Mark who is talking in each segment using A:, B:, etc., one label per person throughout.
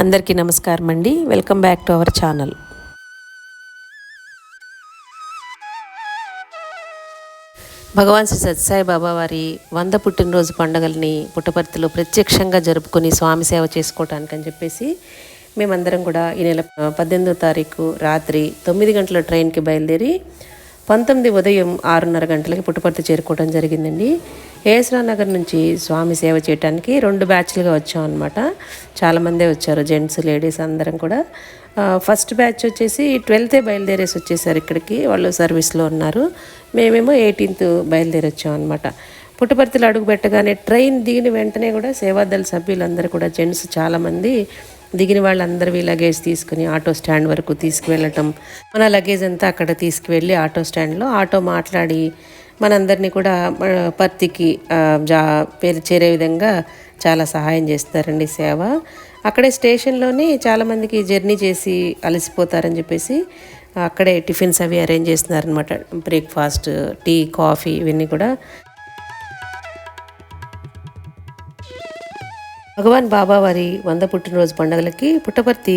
A: అందరికీ నమస్కారం అండి. Welcome back to our channel. Bhagawan Sri Sathya Sai Baba వారి వంద పుట్టినరోజు పండుగల్ని పుట్టపర్తిలో ప్రత్యక్షంగా జరుపుకొని స్వామి సేవ చేసుకోవటానికి అని చెప్పేసి మేమందరం కూడా ఈ నెల పద్దెనిమిదో తారీఖు రాత్రి తొమ్మిది గంటల ట్రైన్కి బయలుదేరి పంతొమ్మిది ఉదయం ఆరున్నర గంటలకి పుట్టుపర్తి చేరుకోవడం జరిగిందండి. ఏఎస్రా నగర్ నుంచి స్వామి సేవ చేయడానికి రెండు బ్యాచ్లుగా వచ్చాం అనమాట చాలామందే వచ్చారు జెంట్స్ లేడీస్ అందరం కూడా. ఫస్ట్ బ్యాచ్ వచ్చేసి ట్వెల్తే బయలుదేరేసి వచ్చేసారు ఇక్కడికి. వాళ్ళు సర్వీస్లో ఉన్నారు. మేమేమో ఎయిటీన్త్ బయలుదేరి వచ్చాం అనమాట పుట్టపర్తిలో అడుగు పెట్టగానే ట్రైన్ దిగిన వెంటనే కూడా సేవాదళ సభ్యులందరూ కూడా జెంట్స్ చాలామంది దిగిన వాళ్ళందరివి లగేజ్ తీసుకుని ఆటో స్టాండ్ వరకు తీసుకువెళ్ళటం. మన లగేజ్ అంతా అక్కడ తీసుకువెళ్ళి ఆటో స్టాండ్లో ఆటో మాట్లాడి మనందరినీ కూడా పర్తికి జా పేరు చేరే విధంగా చాలా సహాయం చేస్తారండి సేవ. అక్కడే స్టేషన్లోనే చాలామందికి జర్నీ చేసి అలసిపోతారని చెప్పేసి అక్కడే టిఫిన్స్ అవి అరేంజ్ చేస్తున్నారనమాట బ్రేక్ఫాస్ట్ టీ కాఫీ ఇవన్నీ కూడా. భగవాన్ బాబా వారి వంద పుట్టినరోజు పండుగలకి పుట్టపర్తి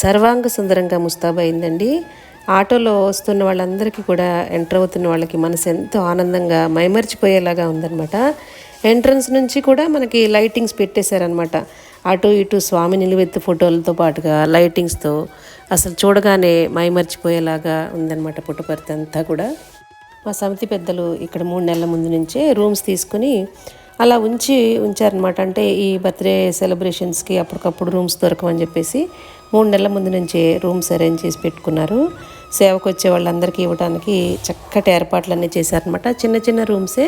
A: సర్వాంగ సుందరంగా ముస్తాబైందండి ఆటోలో వస్తున్న వాళ్ళందరికీ కూడా ఎంటర్ అవుతున్న వాళ్ళకి మనసు ఎంతో ఆనందంగా మైమర్చిపోయేలాగా ఉందన్నమాట. ఎంట్రన్స్ నుంచి కూడా మనకి లైటింగ్స్ పెట్టేశారనమాట అటు ఇటు స్వామి నిలువెత్తు ఫోటోలతో పాటుగా లైటింగ్స్తో అసలు చూడగానే మైమర్చిపోయేలాగా ఉందన్నమాట పుట్టపర్తి అంతా కూడా. మా సమితి పెద్దలు ఇక్కడ మూడు నెలల ముందు నుంచే రూమ్స్ తీసుకుని అలా ఉంచి ఉంచారనమాట అంటే ఈ బర్త్డే సెలబ్రేషన్స్కి అప్పటికప్పుడు రూమ్స్ దొరకమని చెప్పేసి మూడు నెలల ముందు నుంచే రూమ్స్ అరేంజ్ చేసి పెట్టుకున్నారు. సేవకు వచ్చే వాళ్ళందరికీ ఇవ్వడానికి చక్కటి ఏర్పాట్లన్నీ చేశారనమాట చిన్న చిన్న రూమ్సే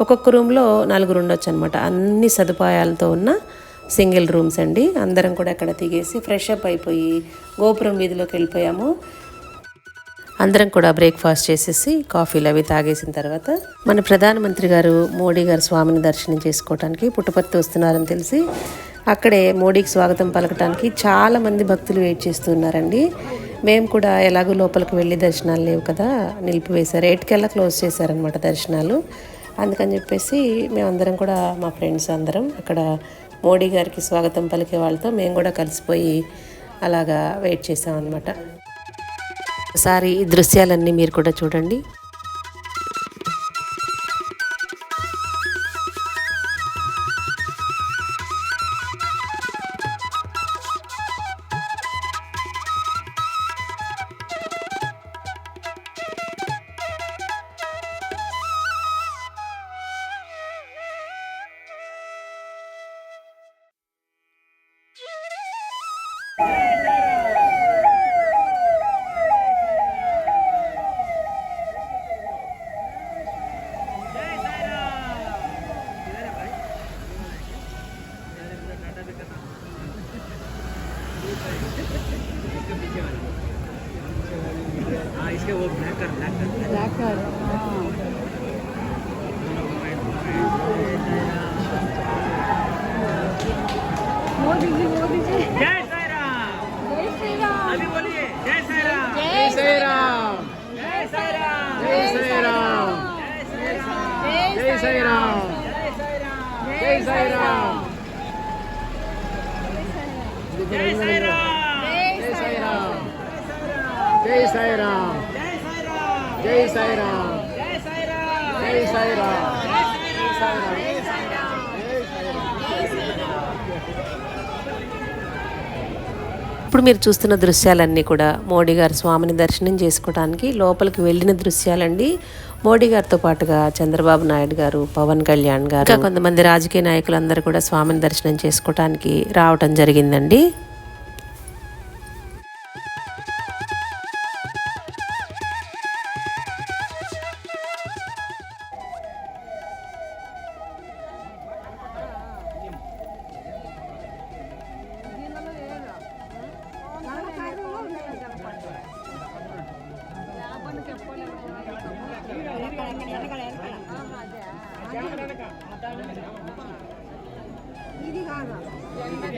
A: ఒక్కొక్క రూమ్లో నలుగురు ఉండొచ్చు అనమాట అన్ని సదుపాయాలతో ఉన్న సింగిల్ రూమ్స్ అండి. అందరం కూడా అక్కడ దిగేసి ఫ్రెష్ అప్ అయిపోయి గోపురం వీధిలోకి వెళ్ళిపోయాము. అందరం కూడా బ్రేక్ఫాస్ట్ చేసేసి కాఫీలు అవి తాగేసిన తర్వాత మన ప్రధానమంత్రి గారు మోడీ గారు స్వామిని దర్శనం చేసుకోవడానికి పుట్టపర్తి వస్తున్నారని తెలిసి అక్కడే మోడీకి స్వాగతం పలకటానికి చాలామంది భక్తులు వెయిట్ చేస్తున్నారండి మేము కూడా ఎలాగో లోపలికి వెళ్ళి దర్శనాలు లేవు కదా నిలిపివేశారు. ఎయిట్కెల్లా క్లోజ్ చేశారనమాట దర్శనాలు. అందుకని చెప్పేసి మేమందరం కూడా మా ఫ్రెండ్స్ అందరం అక్కడ మోడీ గారికి స్వాగతం పలికే వాళ్ళతో మేము కూడా కలిసిపోయి అలాగా వెయిట్ చేసామన్నమాట. ఒకసారి ఈ దృశ్యాలన్నీ మీరు కూడా చూడండి.
B: इसलिए वो ब्लैक कर
C: ब्लैक कर ब्लैक
B: कर वो दीजिए
C: वो दीजिए जय साई राम
B: जय श्री राम अभी बोलिए
C: जय साई राम
B: जय श्री राम जय श्री राम
C: जय साई राम
B: जय श्री राम
C: जय श्री राम
B: जय श्री राम
C: जय
B: श्री राम
C: जय साई राम
B: జై సాయిరామ్. జై సాయిరామ్.
A: ఇప్పుడు మీరు చూస్తున్న దృశ్యాలన్నీ కూడా మోడీ గారు స్వామిని దర్శనం చేసుకోవడానికి లోపలికి వెళ్ళిన దృశ్యాలండి. మోడీ గారితో పాటుగా చంద్రబాబు నాయుడు గారు పవన్ కళ్యాణ్ గారు కొంతమంది రాజకీయ నాయకులందరూ కూడా స్వామిని దర్శనం చేసుకోవడానికి రావటం జరిగిందండి.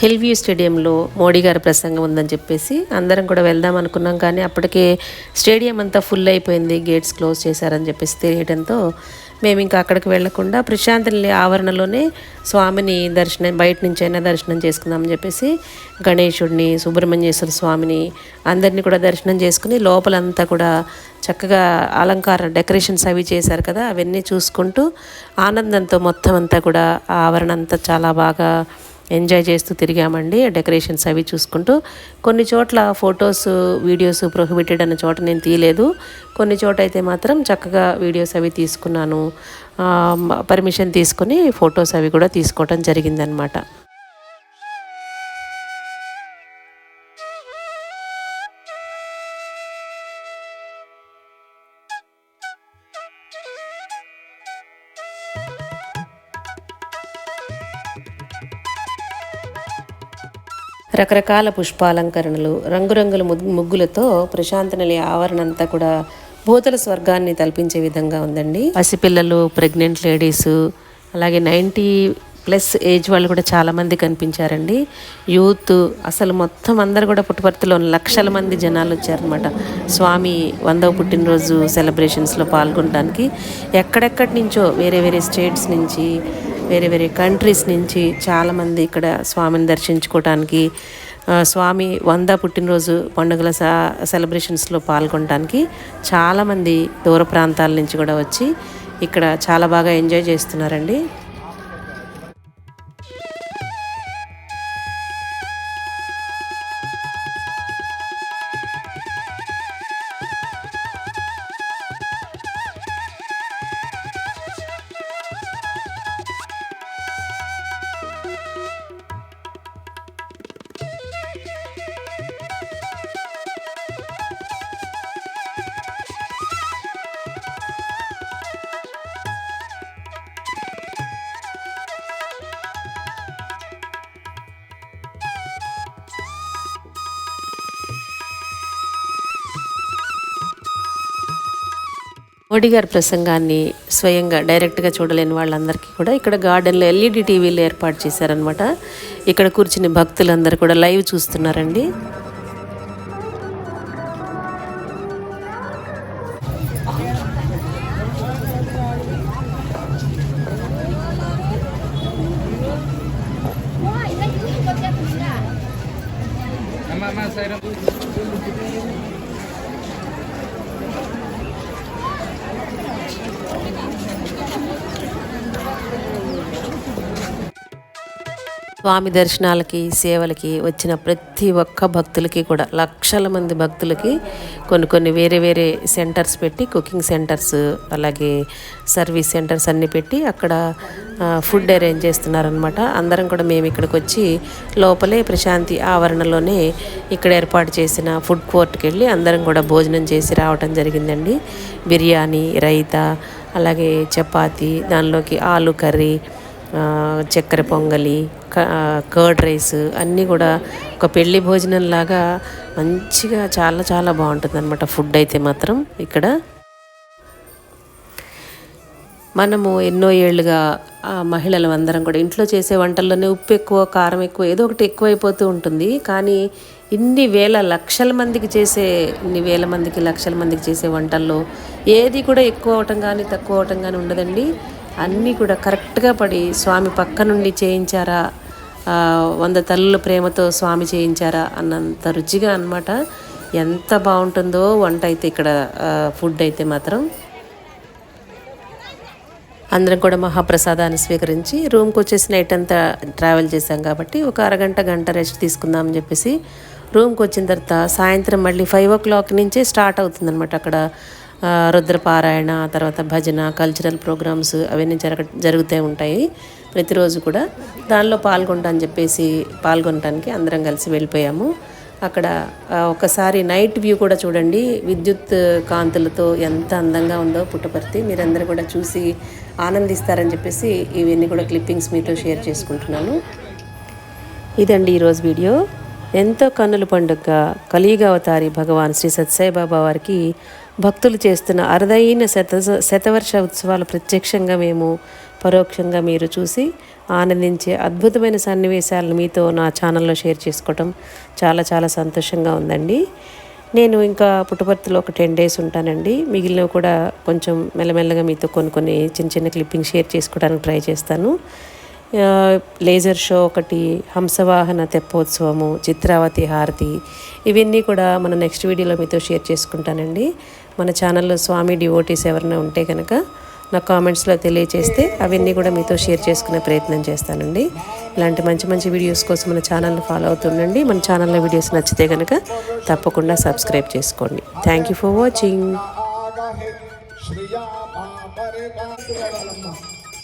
A: హిల్ వ్యూ స్టేడియంలో మోడీ గారి ప్రసంగం ఉందని చెప్పేసి అందరం కూడా వెళ్దాం అనుకున్నాం. కానీ అప్పటికే స్టేడియం అంతా ఫుల్ అయిపోయింది. గేట్స్ క్లోజ్ చేశారని చెప్పేసి తెలియడంతో మేము ఇంకా అక్కడికి వెళ్ళకుండా ప్రశాంతని ఆవరణలోనే స్వామిని దర్శనం బయట నుంచి అయినా దర్శనం చేసుకుందామని చెప్పేసి గణేశుడిని సుబ్రహ్మణ్యేశ్వర స్వామిని అందరినీ కూడా దర్శనం చేసుకుని లోపలంతా కూడా చక్కగా అలంకార డెకరేషన్స్ అవి చేశారు కదా అవన్నీ చూసుకుంటూ ఆనందంతో మొత్తం అంతా కూడా ఆ ఆవరణ అంతా చాలా బాగా ఎంజాయ్ చేస్తూ తిరిగామండి. డెకరేషన్స్ అవి చూసుకుంటూ కొన్ని చోట్ల ఫొటోస్ వీడియోస్ ప్రొహిబిటెడ్ అన్న చోట నేను తీయలేదు. కొన్ని చోట అయితే మాత్రం చక్కగా వీడియోస్ అవి తీసుకున్నాను. పర్మిషన్ తీసుకుని ఫొటోస్ అవి కూడా తీసుకోవటం జరిగిందనమాట రకరకాల పుష్పాలంకరణలు రంగురంగుల ముగ్గు- ముగ్గులతో ప్రశాంత నిలయ ఆవరణ అంతా కూడా భూతల స్వర్గాన్ని తలపించే విధంగా ఉందండి. పసిపిల్లలు ప్రెగ్నెంట్ లేడీస్ అలాగే నైంటీ ప్లస్ ఏజ్ వాళ్ళు కూడా చాలామంది కనిపించారండి. యూత్ అసలు మొత్తం అందరు కూడా పుట్టుపర్తిలో లక్షల మంది జనాలు వచ్చారనమాట స్వామి వందవ పుట్టినరోజు సెలబ్రేషన్స్లో పాల్గొనడానికి. ఎక్కడెక్కడి నుంచో వేరే వేరే స్టేట్స్ నుంచి వేరే వేరే కంట్రీస్ నుంచి చాలామంది ఇక్కడ స్వామిని దర్శించుకోవటానికి స్వామి వంద పుట్టినరోజు పండుగల సెలబ్రేషన్స్లో పాల్గొనడానికి చాలామంది దూర ప్రాంతాల నుంచి కూడా వచ్చి ఇక్కడ చాలా బాగా ఎంజాయ్ చేస్తున్నారండి. మోడీ గారి ప్రసంగాన్ని స్వయంగా డైరెక్ట్గా చూడలేని వాళ్ళందరికీ కూడా ఇక్కడ గార్డెన్లో ఎల్ఈడి టీవీలు ఏర్పాటు చేశారనమాట ఇక్కడ కూర్చుని భక్తులందరూ కూడా లైవ్ చూస్తున్నారండి. స్వామి దర్శనాలకి సేవలకి వచ్చిన ప్రతి ఒక్క భక్తులకి కూడా లక్షల మంది భక్తులకి కొన్ని కొన్ని వేరే వేరే సెంటర్స్ పెట్టి కుకింగ్ సెంటర్స్ అలాగే సర్వీస్ సెంటర్స్ అన్నీ పెట్టి అక్కడ ఫుడ్ అరేంజ్ చేస్తున్నారనమాట అందరం కూడా మేము ఇక్కడికి వచ్చి లోపలే ప్రశాంతి ఆవరణలోనే ఇక్కడ ఏర్పాటు చేసిన ఫుడ్ కోర్ట్కి వెళ్ళి అందరం కూడా భోజనం చేసి రావటం జరిగిందండి. బిర్యానీ రైతా అలాగే చపాతీ దానిలోకి ఆలు కర్రీ చక్కెర పొంగలి కర్డ్ రైస్ అన్నీ కూడా ఒక పెళ్ళి భోజనం లాగా మంచిగా చాలా చాలా బాగుంటుంది అనమాట ఫుడ్ అయితే మాత్రం ఇక్కడ. మనము ఎన్నో ఏళ్ళుగా ఆ మహిళలు అందరం కూడా ఇంట్లో చేసే వంటల్లోనే ఉప్పు ఎక్కువ కారం ఎక్కువ ఏదో ఒకటి ఎక్కువైపోతూ ఉంటుంది. కానీ ఇన్ని వేల లక్షల మందికి చేసే ఇన్ని వేల మందికి లక్షల మందికి చేసే వంటల్లో ఏది కూడా ఎక్కువ అవటం కానీ తక్కువ అవటం కానీ ఉండదండి. అన్నీ కూడా కరెక్ట్గా పడి స్వామి పక్క నుండి చేయించారా? వంద తల్లుల ప్రేమతో స్వామి చేయించారా? అన్నంత రుచిగా అన్నమాట. ఎంత బాగుంటుందో వంట అయితే ఇక్కడ ఫుడ్ అయితే మాత్రం. అందరం కూడా మహాప్రసాదాన్ని స్వీకరించి రూమ్కి వచ్చేసి నైట్ అంతా ట్రావెల్ చేశాం కాబట్టి ఒక అరగంట గంట రెస్ట్ తీసుకుందాం అని చెప్పేసి రూమ్కి వచ్చిన తర్వాత సాయంత్రం మళ్ళీ ఫైవ్ ఓ క్లాక్ నుంచే స్టార్ట్ అవుతుందన్నమాట అక్కడ. రుద్రపారాయణ తర్వాత భజన కల్చరల్ ప్రోగ్రామ్స్ అవన్నీ జరగ జరుగుతూ ఉంటాయి. ప్రతిరోజు కూడా దానిలో పాల్గొంటా అని చెప్పేసి పాల్గొనడానికి అందరం కలిసి వెళ్ళిపోయాము. అక్కడ ఒకసారి నైట్ వ్యూ కూడా చూడండి. విద్యుత్ కాంతులతో ఎంత అందంగా ఉందో పుట్టపర్తి. మీరందరూ కూడా చూసి ఆనందిస్తారని చెప్పేసి ఇవన్నీ కూడా క్లిప్పింగ్స్ మీతో షేర్ చేసుకుంటున్నాను. ఇదండి ఈరోజు వీడియో. ఎంతో కన్నుల పండుగ కలియుగ అవతారి భగవాన్ శ్రీ సత్సాయిబాబా వారికి భక్తులు చేస్తున్న అరుదైన శత శతవర్ష ఉత్సవాలు ప్రత్యక్షంగా మేము పరోక్షంగా మీరు చూసి ఆనందించే అద్భుతమైన సన్నివేశాలను మీతో నా ఛానల్లో షేర్ చేసుకోవటం చాలా చాలా సంతోషంగా ఉందండి. నేను ఇంకా పుట్టపర్తిలో ఒక టెన్ డేస్ ఉంటానండి. మిగిలినవి కూడా కొంచెం మెల్లమెల్లగా మీతో కొన్ని కొన్ని చిన్న చిన్న క్లిప్పింగ్ షేర్ చేసుకోవడానికి ట్రై చేస్తాను. లేజర్ షో ఒకటి హంసవాహన తెప్పోత్సవము చిత్రావతి హారతి ఇవన్నీ కూడా మన నెక్స్ట్ వీడియోలో మీతో షేర్ చేసుకుంటానండి. మన ఛానల్లో స్వామి డివోటీస్ ఎవరైనా ఉంటే కనుక నా కామెంట్స్లో తెలియచేస్తే అవన్నీ కూడా మీతో షేర్ చేసుకునే ప్రయత్నం చేస్తానండి. ఇలాంటి మంచి మంచి వీడియోస్ కోసం మన ఛానల్ని ఫాలో అవుతుండండి. మన ఛానల్లో వీడియోస్ నచ్చితే కనుక తప్పకుండా సబ్స్క్రైబ్ చేసుకోండి. థ్యాంక్ యూ ఫర్ వాచింగ్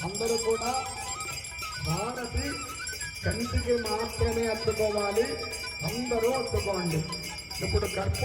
B: అందరూ కూడా భారతి కంటికి మాత్రమే అద్దుకోవాలి. అందరూ అద్దుకోండి. ఇప్పుడు కర్ప